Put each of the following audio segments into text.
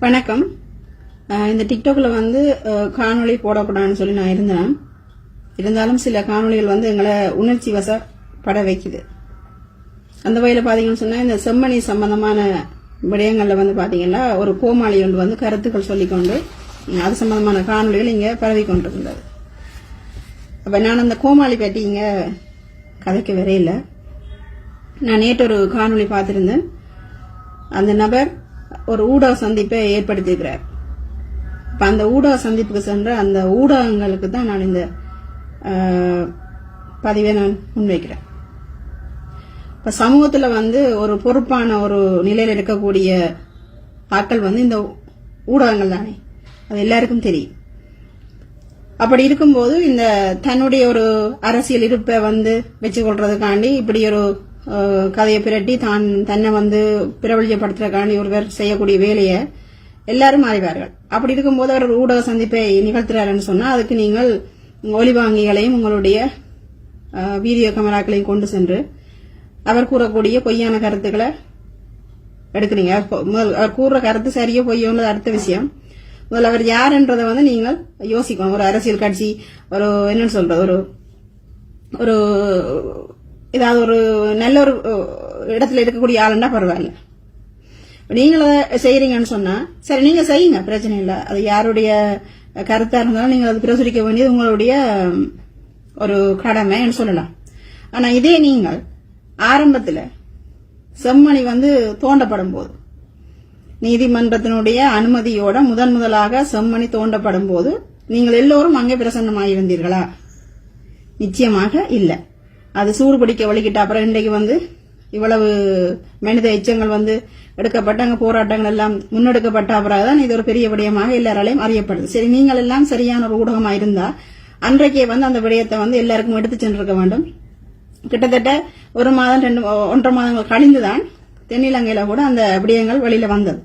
வணக்கம். இந்த டிக்டாக்ல வந்து காணொளி போடக்கூடாதுன்னு சொல்லி நான் இருந்தேன். இருந்தாலும் சில காணொளிகள் வந்து எங்களை உணர்ச்சி வசப்பட வைக்குது. அந்த வகையில் பார்த்தீங்கன்னு சொன்னால் இந்த செம்மணி சம்பந்தமான விடயங்களில் வந்து பார்த்தீங்கன்னா ஒரு கோமாளி ஒன்று வந்து கருத்துக்கள் சொல்லிக்கொண்டு அது சம்பந்தமான காணொளிகள் இங்கே பரவி கொண்டிருந்தது அப்போ நான் அந்த கோமாளி பற்றி இங்கே கதைக்கு வரையில நான் நேற்று ஒரு காணொளி பார்த்துருந்தேன். அந்த நபர் ஒரு ஊடக சந்திப்பை ஏற்படுத்தியிருக்கிறார். இப்ப அந்த ஊடக சந்திப்புக்கு சென்ற அந்த ஊடகங்களுக்கு தான் நான் இந்த பதிவை நான் முன்வைக்கிறேன். இப்ப சமூகத்துல வந்து ஒரு பொறுப்பான ஒரு நிலையில் இருக்கக்கூடிய ஆட்கள் வந்து இந்த ஊடகங்கள் தானே. அது எல்லாருக்கும் தெரியும். அப்படி இருக்கும்போது இந்த தன்னுடைய ஒரு அரசியல் இருப்பை வந்து வச்சுக்கொள்றதுக்காண்டி இப்படி ஒரு கதையை பிரட்டி தான் தன்னை வந்து பிரபலியப்படுத்துறதுக்காண்டி ஒருவர் செய்யக்கூடிய வேலையை எல்லாரும் அறிவார்கள் அப்படி இருக்கும்போது அவர் ஊடக சந்திப்பை நிகழ்த்துறாருன்னு சொன்னால் அதுக்கு நீங்கள் ஒலிவாங்கிகளையும் உங்களுடைய வீடியோ கேமராக்களையும் கொண்டு சென்று அவர் கூறக்கூடிய பொய்யான கருத்துக்களை எடுக்கிறீங்க. அப்போ முதல் அவர் கூறுற கருத்து சரியோ பொய்யோன்றது அடுத்த விஷயம். முதல்ல அவர் யாருன்றதை வந்து நீங்கள் யோசிக்கணும். ஒரு அரசியல் கட்சி ஒரு என்னன்னு சொல்றது ஒரு ஒரு ஏதாவது ஒரு நல்ல ஒரு இடத்துல இருக்கக்கூடிய ஆளுன்னா பரவாயில்ல. இப்ப செய்யறீங்கன்னு சொன்னா சரி நீங்க செய்யுங்க பிரச்சனை இல்லை. அது யாருடைய கருத்தா இருந்தாலும் நீங்கள் அது பிரசுரிக்க வேண்டியது உங்களுடைய ஒரு கடமைன்னு சொல்லலாம். ஆனா இதே நீங்கள் ஆரம்பத்தில் செம்மணி வந்து தோண்டப்படும் போது நீதிமன்றத்தினுடைய அனுமதியோட முதன் முதலாக செம்மணி தோண்டப்படும் போது நீங்கள் எல்லோரும் அங்கே பிரசன்னமாயிருந்தீர்களா? நிச்சயமாக இல்லை. அது சூடு பிடிக்க வலிக்கிட்ட அப்புறம் இன்றைக்கு வந்து இவ்வளவு மனித எச்சங்கள் வந்து எடுக்கப்பட்ட அங்கே போராட்டங்கள் எல்லாம் முன்னெடுக்கப்பட்ட அப்புறம் தான் இது ஒரு பெரிய விடயமாக எல்லாராலையும் அறியப்படுது. சரி நீங்கள் எல்லாம் சரியான ஒரு ஊடகமா இருந்தா அன்றைக்கே வந்து அந்த விடயத்தை வந்து எல்லாருக்கும் எடுத்து சென்றிருக்க வேண்டும். கிட்டத்தட்ட ஒரு மாதம் ரெண்டு ஒன்றரை மாதங்கள் கழிந்துதான் தென்னிலங்கையில கூட அந்த விடயங்கள் வெளியில வந்தது.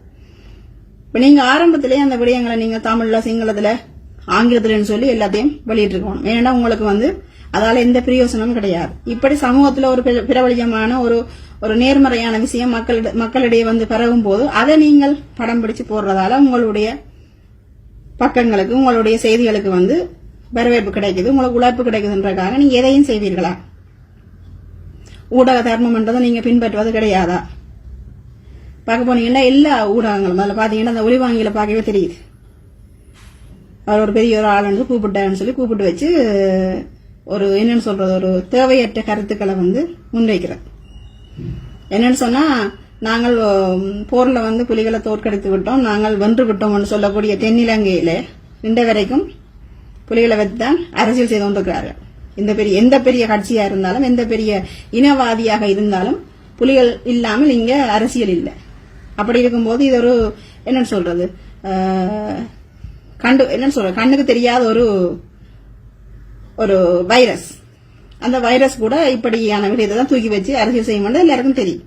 இப்ப நீங்க ஆரம்பத்திலேயே அந்த விடயங்களை நீங்க தமிழ்ல சிங்களத்துல ஆங்கிலத்துலன்னு சொல்லி எல்லாத்தையும் வெளியிட்டு இருக்கணும் ஏன்னா உங்களுக்கு வந்து அதால எந்த பிரயோசனமும் கிடையாது. இப்படி சமூகத்துல ஒரு பிர- பிரபலியமான ஒரு ஒரு நேர்மறையான விஷயம் மக்களிட மக்களிடையே வந்து பரவும் போது அதை நீங்கள் படம் பிடிச்சு போடுறதால உங்களுடைய பக்கங்களுக்கு உங்களுடைய செய்திகளுக்கு வந்து வரவேற்பு கிடைக்குது உங்களுக்கு உழைப்பு கிடைக்குதுன்றக்காக நீங்க எதையும் செய்வீர்களா? ஊடக தர்மம்ன்றதை நீங்க பின்பற்றுவது கிடையாதா? பார்க்க போனீங்கன்னா எல்லா ஊடகங்களும் அதில் பார்த்தீங்கன்னா அந்த ஒளிவாங்கியில பார்க்கவே தெரியுது. அவர் ஒரு பெரிய ஒரு ஆளுன்னு கூப்பிட்டேன்னு சொல்லி கூப்பிட்டு வச்சு ஒரு என்னன்னு சொல்றது ஒரு தேவையற்ற கருத்துக்களை வந்து முன்வைக்கிறார். என்னன்னு சொன்னா நாங்கள் போரில் போர்ல வந்து புலிகளை தோற்கடித்து விட்டோம் நாங்கள் வென்று விட்டோம்னு சொல்லக்கூடிய தென்னிலங்கையில இன்று வரைக்கும் புலிகளை வைத்து தான் அரசியல் செய்து கொண்டிருக்கிறார்கள். இந்த பெரிய எந்த பெரிய கட்சியா இருந்தாலும் எந்த பெரிய இனவாதியாக இருந்தாலும் புலிகள் இல்லாமல் இங்க அரசியல் இல்லை. அப்படி இருக்கும்போது இது ஒரு என்னன்னு சொல்றது கண்டு என்னன்னு சொல்றது கண்ணுக்கு தெரியாத ஒரு ஒரு வைரஸ் அந்த வைரஸ் கூட இப்படியான விடயத்தை தான் தூக்கி வச்சு அரசியல் செய்ய மாட்டது எல்லாருக்கும் தெரியும்.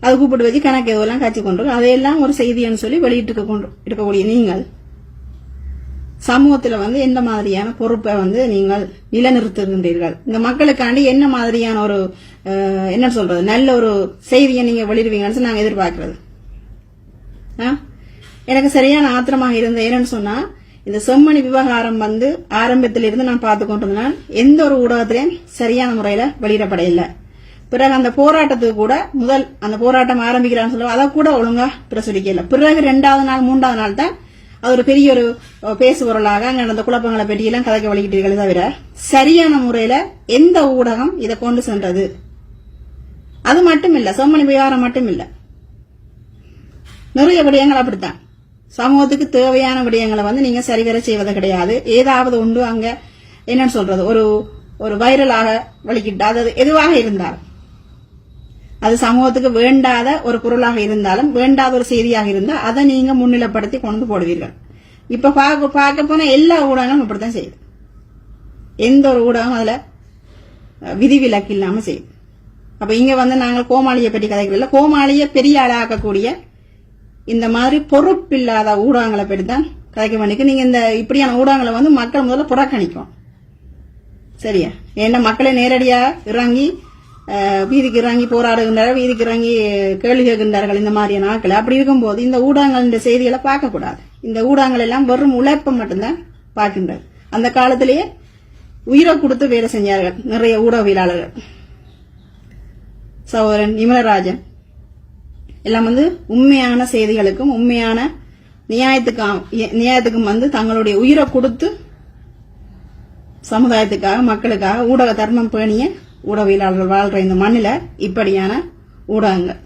அது கூப்பிட்டு வச்சு கணக்கு எதுவெல்லாம் காட்சி கொண்டு அதையெல்லாம் ஒரு செய்தின்னு சொல்லி வெளியிட்டு இருக்க கொண்டு இருக்கக்கூடிய நீங்கள். சமூகத்துல வந்து எந்த மாதிரியான பொறுப்பை வந்து நீங்கள் நிலைநிறுத்துகின்றீர்கள்? இந்த மக்களுக்காண்டி என்ன மாதிரியான ஒரு என்ன சொல்றது நல்ல ஒரு செய்தியை நீங்க வெளியிடுவீங்கன்னு சொல்லி எதிர்பார்க்கறது. ஆ? எனக்கு சரியான ஆத்திரமாக இருந்த ஏன்னு சொன்னா இந்த செம்மணி விவகாரம் வந்து ஆரம்பத்திலிருந்து நான் பார்த்து எந்த ஒரு ஊடகத்திலையும் சரியான முறையில வெளியிடப்பட இல்லை பிறகு அந்த போராட்டத்துக்கு கூட முதல் அந்த போராட்டம் ஆரம்பிக்கிறான்னு சொல்லுவோம் அதை கூட ஒழுங்கா பிரசுரிக்கல பிறகு ரெண்டாவது நாள் மூன்றாவது நாள் தான் அது ஒரு பெரிய ஒரு பேசுபொருளாக அங்கே அங்க நடந்த குழப்பங்களை பற்றியெல்லாம் கதைக்க வழிகிட்டீர்களே தவிர சரியான முறையில எந்த ஊடகம் இதை கொண்டு சென்றது? அது மட்டும் இல்ல செம்மணி விவகாரம் மட்டும் இல்ல. நிறைய விடயங்கள் அப்படித்தான். சமூகத்துக்கு தேவையான விடயங்களை வந்து நீங்க சரிவர செய்வது கிடையாது. ஏதாவது உண்டு அங்க என்னன்னு சொல்றது? ஒரு ஒரு வைரலாக வலிக்கிட்டு அது எதுவாக இருந்தாலும். அது சமூகத்துக்கு வேண்டாத ஒரு பொருளாக இருந்தாலும் வேண்டாத ஒரு செய்தியாக இருந்தால் அதை நீங்க முன்னிலைப்படுத்தி கொண்டு போடுவீர்கள். இப்ப பார்க்க பார்க்க போனா எல்லா ஊடகங்களும் இப்படித்தான் செய்யுது. எந்த ஒரு ஊடகம் அதுல விதிவிலக்கு இல்லாம செய்யுது. அப்ப இங்க வந்து நாங்கள் கோமாளியை பற்றி கதைக்கிறதில்ல கோமாளியை பெரிய ஆளாக்கக்கூடிய இந்த மாதிரி பொறுப்பில்லாத ஊடகங்களை பற்றி தான் கதைக்க வேண்டிக்கு நீங்கள் இந்த இப்படியான ஊடகங்களை வந்து மக்கள் முதல்ல புறக்கணிக்கும். சரியா? ஏன்னா மக்களை நேரடியாக இறங்கி வீதிக்கு இறங்கி போராடுகின்றார்கள் வீதிக்கு இறங்கி கேள்வி கேட்கின்றார்கள் இந்த மாதிரியான ஆட்கள். அப்படி இருக்கும்போது இந்த ஊடகங்கள் இந்த செய்திகளை பார்க்கக்கூடாது. இந்த ஊடகங்கள் எல்லாம் வெறும் உழைப்பை மட்டும்தான் பார்க்கின்றது. அந்த காலத்திலேயே உயிரை கொடுத்து வேலை செஞ்சார்கள் நிறைய ஊடகவியலாளர்கள். சகோதரன் இமலராஜன் எல்லாம் வந்து உண்மையான செய்திகளுக்கும் உண்மையான நியாயத்துக்கும் நியாயத்துக்கும் வந்து தங்களுடைய உயிரை கொடுத்து சமுதாயத்துக்காக மக்களுக்காக ஊடக தர்மம் பேணிய ஊடகவியலாளர்கள் வாழ்ற இந்த மண்ணில் இப்படியான ஊடகங்கள்.